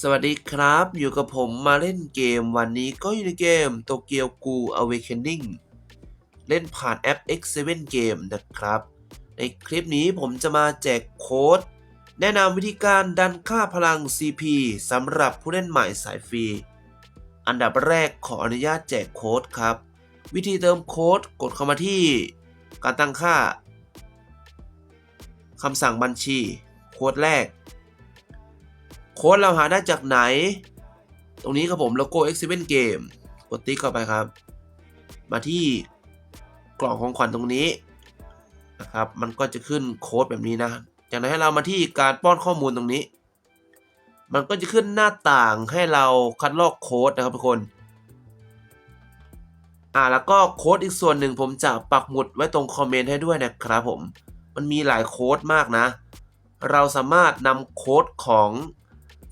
สวัสดีครับ อยู่กับผมมาเล่นเกมวันนี้ก็อยู่ในเกม Tokyo Ghoul Awakening เล่นผ่านแอป X7 Game นะครับ ในคลิปนี้ผมจะมาแจกโค้ด แนะนำวิธีการดันค่าพลัง CP สำหรับผู้เล่นใหม่สายฟรี อันดับแรกขออนุญาตแจกโค้ดครับ วิธีเติมโค้ดกดเข้ามาที่ การตั้งค่าคำสั่งบัญชี โค้ดแรก โค้ดเราหาได้จากไหน ตรงนี้ครับผมโลโก้ X7 Game กดติ๊กเข้าไปครับ มาที่กล่องของขวัญตรงนี้นะครับมันก็จะขึ้นโค้ดแบบนี้นะ จากนั้นให้เรามาที่การป้อนข้อมูลตรงนี้ มันก็จะขึ้นหน้าต่างให้เราคัดลอกโค้ดนะครับทุกคนอ่าแล้วก็โค้ดอีกส่วนหนึ่งผมจะปักหมุดไว้ตรงคอมเมนต์ให้ด้วยนะครับผม มันมีหลายโค้ดมากนะ เราสามารถนำโค้ดของ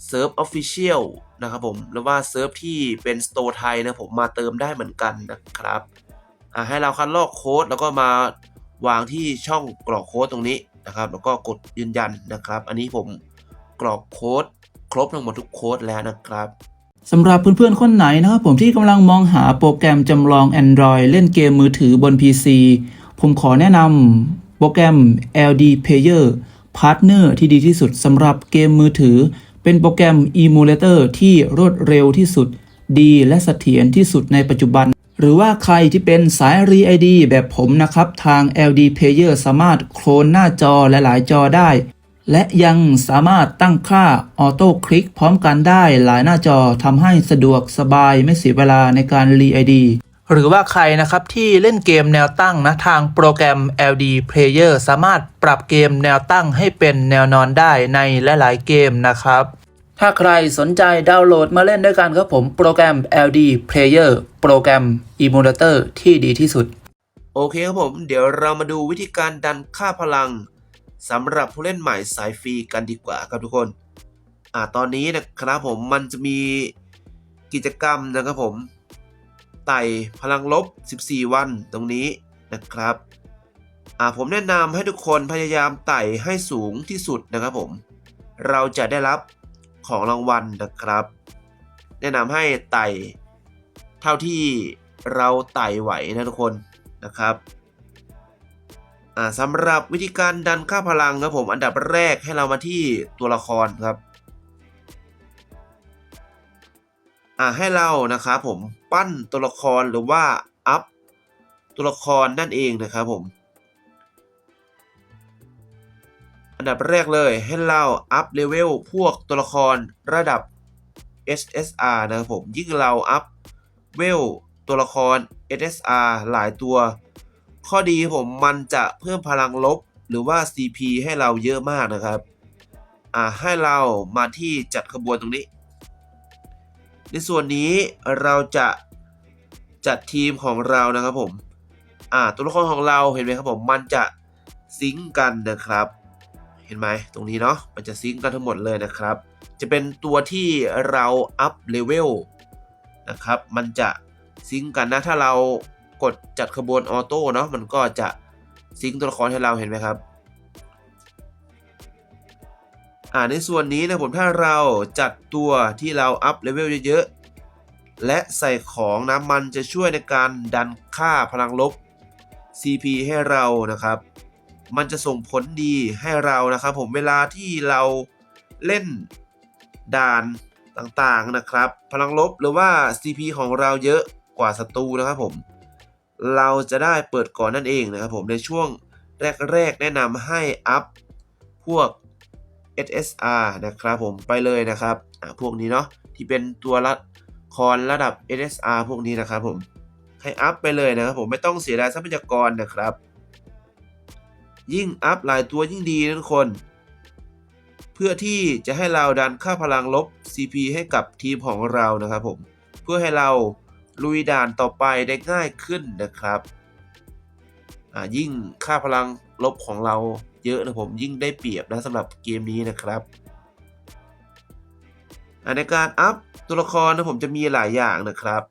เซิร์ฟออฟฟิเชียลนะครับผมหรือว่าเซิร์ฟที่เป็นสโตร์ไทยนะผมมาเติมได้เหมือนกันนะครับให้เราคัดลอกโค้ดแล้วก็มาวางที่ช่องกรอกโค้ดตรงนี้นะครับ แล้วก็กดยืนยันนะครับ อันนี้ผมกรอกโค้ดครบทั้งหมดทุกโค้ดแล้วนะครับสำหรับเพื่อนๆ คนไหนนะครับผมที่กำลังมองหาโปรแกรมจำลอง Android เล่นเกมมือถือบน PC ผมขอแนะนำโปรแกรม LD Player Partner ที่ดีที่สุดสำหรับเกมมือถือ เป็นโปรแกรม Emulator ที่รวดเร็วที่สุด ดีและเสถียรที่สุดในปัจจุบัน หรือว่าใครที่เป็นสาย r e ID แบบผมนะครับ ทาง LD Player สามารถโคลนหน้าจอหลายๆจอได้ และยังสามารถตั้งค่าออโต้คลิกพร้อมกันได้หลายหน้าจอทำให้สะดวกสบายไม่เสียเวลาในการรีไอดี หรือว่าใครนะครับที่เล่นเกมแนวตั้งนะทางโปรแกรม LD Player สามารถปรับเกมแนวตั้งให้เป็นแนวนอนได้ในหลายๆเกมนะครับ ถ้าใครสนใจดาวน์โหลดมาเล่นด้วยกันครับผมโปรแกรม LD Player โปรแกรม Emulator ที่ดีที่สุด โอเคครับผม เดี๋ยวเรามาดูวิธีการดันค่าพลังสำหรับผู้เล่นใหม่สายฟรีกันดีกว่าครับทุกคน อ่าตอนนี้นะครับผมมันจะมีกิจกรรมนะครับผม ไต่พลังลบ 14 วันตรงนี้นะครับอ่าผมแนะนำให้ทุกคนพยายามไต่ให้สูงที่สุดนะครับผม เราจะได้รับของรางวัลนะครับ แนะนำให้ไต่เท่าที่เราไต่ไหวนะทุกคนนะครับอ่าสำหรับวิธีการดันค่าพลังครับผมอันดับแรกให้เรามาที่ตัวละครครับ อ่าให้เรานะครับผมปั้นตัวละครหรือว่าอัพตัวละครนั่นเองนะครับผม อันดับแรกเลยให้เราอัพเลเวลพวกตัวละครระดับ SSR นะครับผมยิ่งเราอัพเวลตัวละคร SSR หลายตัว ข้อดีผมมันจะเพิ่มพลังลบหรือว่า CP ให้เราเยอะมากนะครับ อ่าให้เรามาที่จัดขบวนตรงนี้ ในส่วนนี้เราจะจัดทีมของเรานะครับผม อ่า ตัวละครของเราเห็นไหมครับผม มันจะซิงกันนะครับ เห็นไหมตรงนี้เนาะ มันจะซิงกันทั้งหมดเลยนะครับ จะเป็นตัวที่เราอัพเลเวลนะครับ มันจะซิงกันนะ ถ้าเรากดจัดขบวนออโต้เนาะ มันก็จะซิงตัวละครให้เราเห็นไหมครับ อ่าในส่วนนี้นะผมถ้าเราจัดตัวที่เราอัพเลเวลเยอะๆ และใส่ของนะมันจะช่วยในการดันค่าพลังลบ CP ให้เรานะครับ มันจะส่งผลดีให้เรานะครับผมเวลาที่เราเล่นด่านต่างๆนะครับ พลังลบหรือว่า CP ของเราเยอะกว่าศัตรูนะครับผม เราจะได้เปิดก่อนนั่นเองนะครับผมในช่วงแรกๆ แนะนำให้อัพพวก SSR นะครับผมไปเลยนะครับอ่าพวกนี้เนาะที่เป็นตัวละครระดับ SSR พวกนี้นะครับผมให้อัพไปเลยนะครับผมไม่ต้องเสียดายทรัพยากรนะครับ ยิ่งอัพหลายตัวยิ่งดีนะทุกคน เพื่อที่จะให้เราดันค่าพลังลบ CP ให้กับทีมของเรานะครับผมเพื่อให้เราลุยด่านต่อไปได้ง่ายขึ้นนะครับอ่ายิ่งค่าพลังลบของเรา เยอะนะผมยิ่งได้เปรียบนะสำหรับเกมนี้นะครับอ่าในการอัพตัวละครนะผมจะมีหลายอย่างนะครับ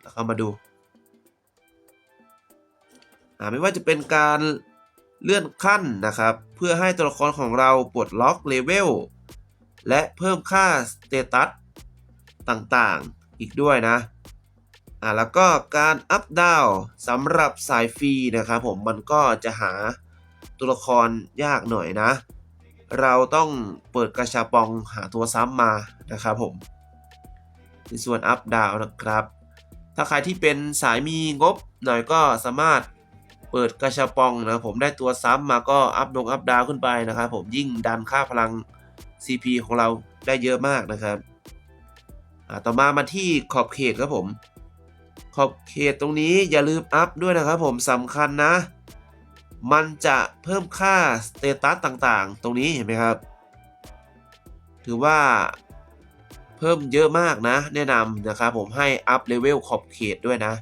เราเข้ามาดูอ่าไม่ว่าจะเป็นการเลื่อนขั้นนะครับ เพื่อให้ตัวละครของเราปลดล็อกเลเวลและเพิ่มค่าสเตตัสต่างๆอีกด้วยนะอ่าแล้วก็การอัพดาวสำหรับสายฟรีนะครับผมมันก็จะหา ตัวละครยากหน่อยนะ เราต้องเปิดกระชาปองหาตัวซ้ำมานะครับผมในส่วนอัพดาวนะครับ ถ้าใครที่เป็นสายมีงบหน่อยก็สามารถเปิดกระชาปองนะผมได้ตัวซ้ำมาก็อัพดงอัพดาวขึ้นไปนะครับผมยิ่งดันค่าพลัง CP ของเราได้เยอะมากนะครับต่อมามาที่ขอบเขตครับผม ขอบเขตตรงนี้อย่าลืมอัพด้วยนะครับผมสำคัญนะ มันจะเพิ่มค่าสเตตัสต่างๆ ตรงนี้เห็นไหมครับ ถือว่าเพิ่มเยอะมากนะ แนะนำนะครับผมให้อัพเลเวลขอบเขตด้วยนะ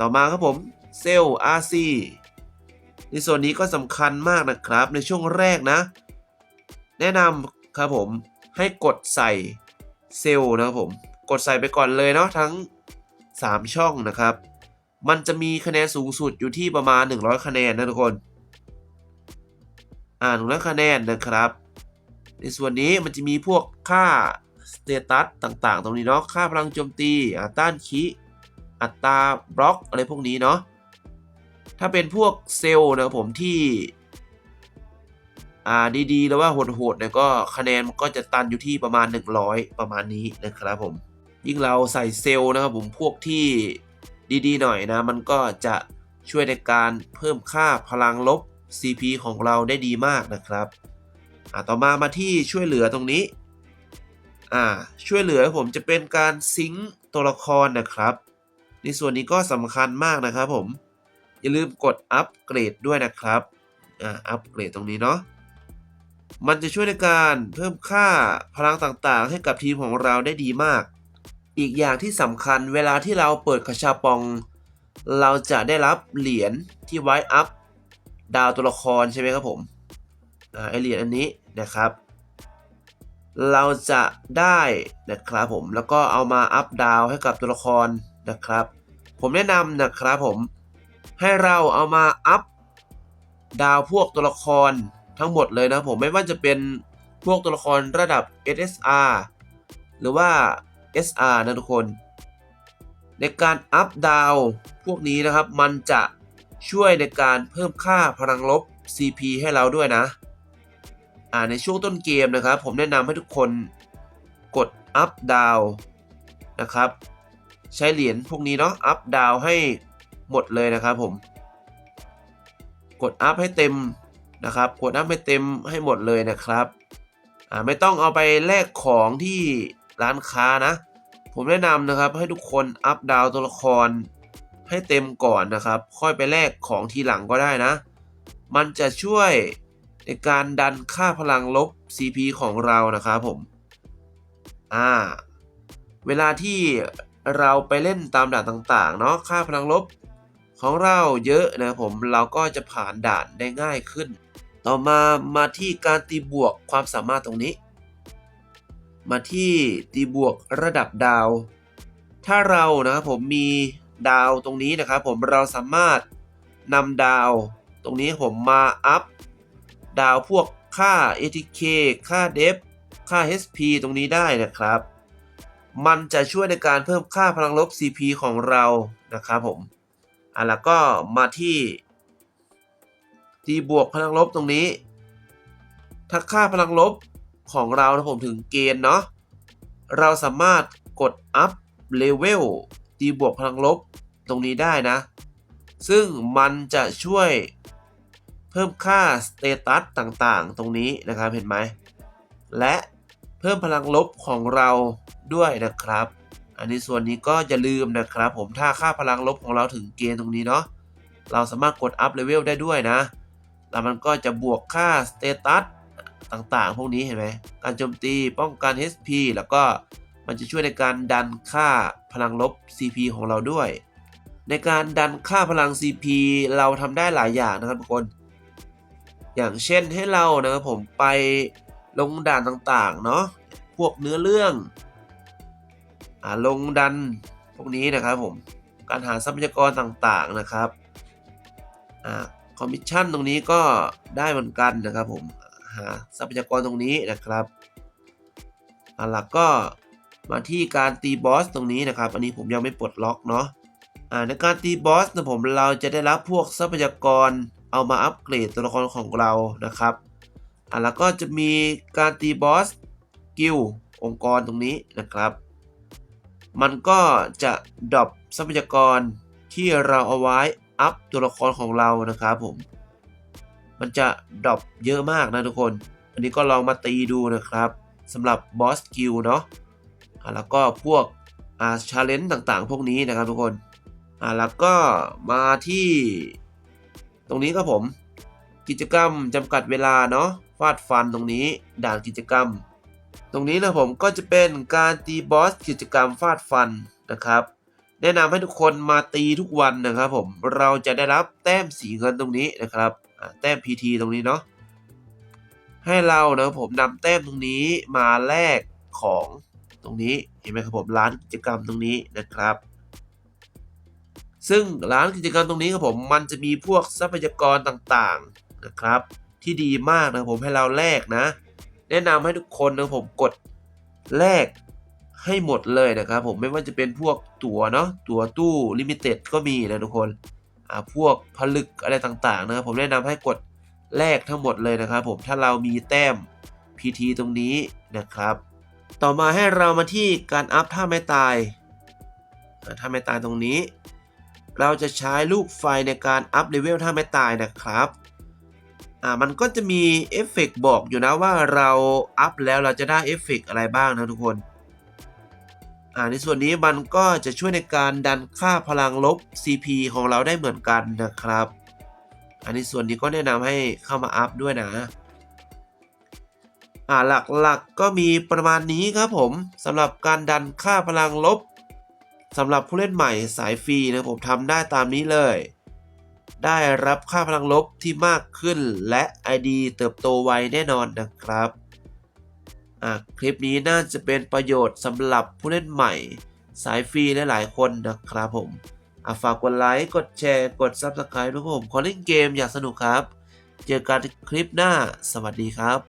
ต่อมาครับผมเซลล์ RC ในส่วนนี้ก็สำคัญมากนะครับในช่วงแรกนะ แนะนำครับผมให้กดใส่เซลล์นะครับผม กดใส่ไปก่อนเลยเนาะทั้ง 3 ช่องนะครับ มันจะมีคะแนนสูงสุดอยู่ที่ประมาณ 100 คะแนนนะทุกคน อ่าน100คะแนนนะครับ ในส่วนนี้มันจะมีพวกค่าสเตตัสต่างๆ ตรงนี้เนาะ ค่าพลังโจมตีอัตรานคีอัตราบล็อกอะไรพวกนี้เนาะ ถ้าเป็นพวกเซลล์นะครับผมที่ อ่าดีๆ แล้วว่าโหดๆเนี่ยก็คะแนนมันก็จะตันอยู่ที่ประมาณ 100 ประมาณนี้นะครับผม ยิ่งเราใส่เซลล์นะครับผมพวกที่ ดีๆหน่อยนะ มันก็จะช่วยในการเพิ่มค่าพลังลบ CP ของเราได้ดีมากนะครับอ่าต่อมามาที่ช่วยเหลือตรงนี้อ่าช่วยเหลือผมจะเป็นการซิงตัวละครนะครับ ในส่วนนี้ก็สำคัญมากนะครับผม อย่าลืมกดอัปเกรดด้วยนะครับอ่าอัปเกรดตรงนี้เนาะมันจะช่วยในการเพิ่มค่าพลังต่างๆ ให้กับทีมของเราได้ดีมาก อีกอย่างที่สำคัญเวลาที่เราเปิดกระชาปอง เราจะได้รับเหรียญที่ไว้อัพดาวตัวละครใช่ไหมครับผมไอเหรียญอันนี้นะครับ เราจะได้นะครับผมแล้วก็เอามาอัพดาวให้กับตัวละครนะครับ ผมแนะนำนะครับผมให้เราเอามาอัพดาวพวกตัวละครทั้งหมดเลยนะผมไม่ว่าจะเป็นพวกตัวละครระดับ SSR หรือว่า SR นะทุกคน ในการอัพดาวพวกนี้นะครับ มันจะช่วยในการเพิ่มค่าพลังลบ CP ให้เราด้วยนะ อ่าในช่วงต้นเกมนะครับ ผมแนะนำให้ทุกคนกดอัพดาวนะครับ ใช้เหรียญพวกนี้เนาะอัพดาวให้หมดเลยนะครับผม กดอัพให้เต็มนะครับ กดอัพให้เต็มให้หมดเลยนะครับ อ่าไม่ต้องเอาไปแลกของที่ ร้านค้านะ ผมแนะนำนะครับให้ทุกคนอัพดาวตัวละคร ให้เต็มก่อนนะครับ ค่อยไปแลกของทีหลังก็ได้นะ มันจะช่วยในการดันค่าพลังลบ CP ของเรานะครับผม อ่า เวลาที่เราไปเล่นตามด่านต่างๆ เนาะค่าพลังลบของเราเยอะนะผมเราก็จะผ่านด่านได้ง่ายขึ้น ต่อมามาที่การตีบวกความสามารถตรงนี้ มาที่ตีบวกระดับดาว ถ้าเรานะครับผมมีดาวตรงนี้นะครับผมเราสามารถนำดาว ตรงนี้ผมมาอัพดาวพวกค่า ATK ค่า Def ค่า HP ตรงนี้ได้นะครับ มันจะช่วยในการเพิ่มค่าพลังลบ CP ของเรานะครับผมอะแล้วก็มาที่ที่บวกพลังลบตรงนี้ ถ้าค่าพลังลบ ของเรานะผมถึงเกณฑ์เนาะเราสามารถกดอัพเลเวลตีบวกพลังลบตรงนี้ได้นะ ซึ่งมันจะช่วยเพิ่มค่าสเตตัสต่างๆ ตรงนี้นะครับเห็นไหม และเพิ่มพลังลบของเราด้วยนะครับ อันนี้ส่วนนี้ก็อย่าลืมนะครับ ผมถ้าค่าพลังลบของเราถึงเกณฑ์ตรงนี้เนาะเราสามารถกดอัพเลเวลได้ด้วยนะ แล้วมันก็จะบวกค่าสเตตัส ต่างๆ พวกนี้เห็นไหมการโจมตีป้องกัน HP แล้วก็มันจะช่วยในการดันค่าพลังลบ CP ของเราด้วย ในการดันค่าพลัง CP เราทำได้หลายอย่างนะครับทุกคน อย่างเช่นให้เรานะครับผมไปลงด่านต่างๆเนาะพวกเนื้อเรื่องอ่าลงดันพวกนี้นะครับผมการหาทรัพยากรต่างๆนะครับอ่าคอมมิชชั่นตรงนี้ก็ได้เหมือนกันนะครับผม หาทรัพยากรตรงนี้นะครับอะหลักก็มาที่การตีบอสตรงนี้นะครับ อันนี้ผมยังไม่ปลดล็อกเนาะอ่าในการตีบอสนะผมเราจะได้รับพวกทรัพยากรเอามาอัปเกรดตัวละครของเรานะครับอะแล้วก็จะมีการตีบอสกิลองค์กรตรงนี้นะครับ มันก็จะดรอปทรัพยากรที่เราเอาไว้อัพตัวละครของเรานะครับผม มันจะดรอปเยอะมากนะทุกคน อันนี้ก็ลองมาตีดูนะครับสำหรับบอสกิลเนาะแล้วก็พวกอาชาเลนจ์ต่างๆ พวกนี้นะครับทุกคนอ่าแล้วก็มาที่ ตรงนี้ครับผม กิจกรรมจำกัดเวลาเนาะฟาดฟันตรงนี้ด่านกิจกรรม ตรงนี้นะผมก็จะเป็นการตีบอสกิจกรรมฟาดฟันนะครับ แนะนำให้ทุกคนมาตีทุกวันนะครับผมเราจะได้รับแต้มสีเงินตรงนี้นะครับ แต้ม PT ตรงนี้เนาะให้เรานะผมนำแต้มตรงนี้มาแลกของตรงนี้เห็นไหมครับผมร้านกิจกรรมตรงนี้นะครับ ซึ่งร้านกิจกรรมตรงนี้ครับผมมันจะมีพวกทรัพยากรต่างๆนะครับ ที่ดีมากนะผมให้เราแลกนะ แนะนำให้ทุกคนนะผมกดแลกให้หมดเลยนะครับผมไม่ว่าจะเป็นพวกตั๋วเนาะตั๋วตู้ลิมิเต็ดก็มีนะทุกคน พวกผลึกอะไรต่างๆนะครับผมแนะนำให้กดแลกทั้งหมดเลยนะครับผมถ้าเรามีแต้ม PT ตรงนี้นะครับ ต่อมาให้เรามาที่การอัพท่าไม้ตายอ่าท่าไม้ตายตรงนี้ เราจะใช้ลูกไฟในการอัพเลเวลท่าไม้ตายนะครับอ่ามันก็จะมีเอฟเฟกต์บอกอยู่นะว่าเราอัพแล้วเราจะได้เอฟเฟกต์อะไรบ้างนะทุกคน ในส่วนนี้มันก็จะช่วยในการดันค่าพลังลบ CP ของเราได้เหมือนกันนะครับ อันนี้ส่วนนี้ก็แนะนำให้เข้ามาอัพด้วยนะอ่าหลักๆกก็มีประมาณนี้ครับผมสำหรับการดันค่าพลังลบสำหรับผู้เล่นใหม่สายฟรีนะผมทำได้ตามนี้เลย ได้รับค่าพลังลบที่มากขึ้นและ ID เติบโตไวแน่นอนนะครับ คลิปนี้น่าจะเป็นประโยชน์สำหรับผู้เล่นใหม่ สายฟรีหลายๆคนนะครับผมฝากกดไลค์ กดแชร์ กด Subscribe ด้วยผมขอเล่นเกมอยากสนุกครับ เจอกันคลิปหน้า สวัสดีครับ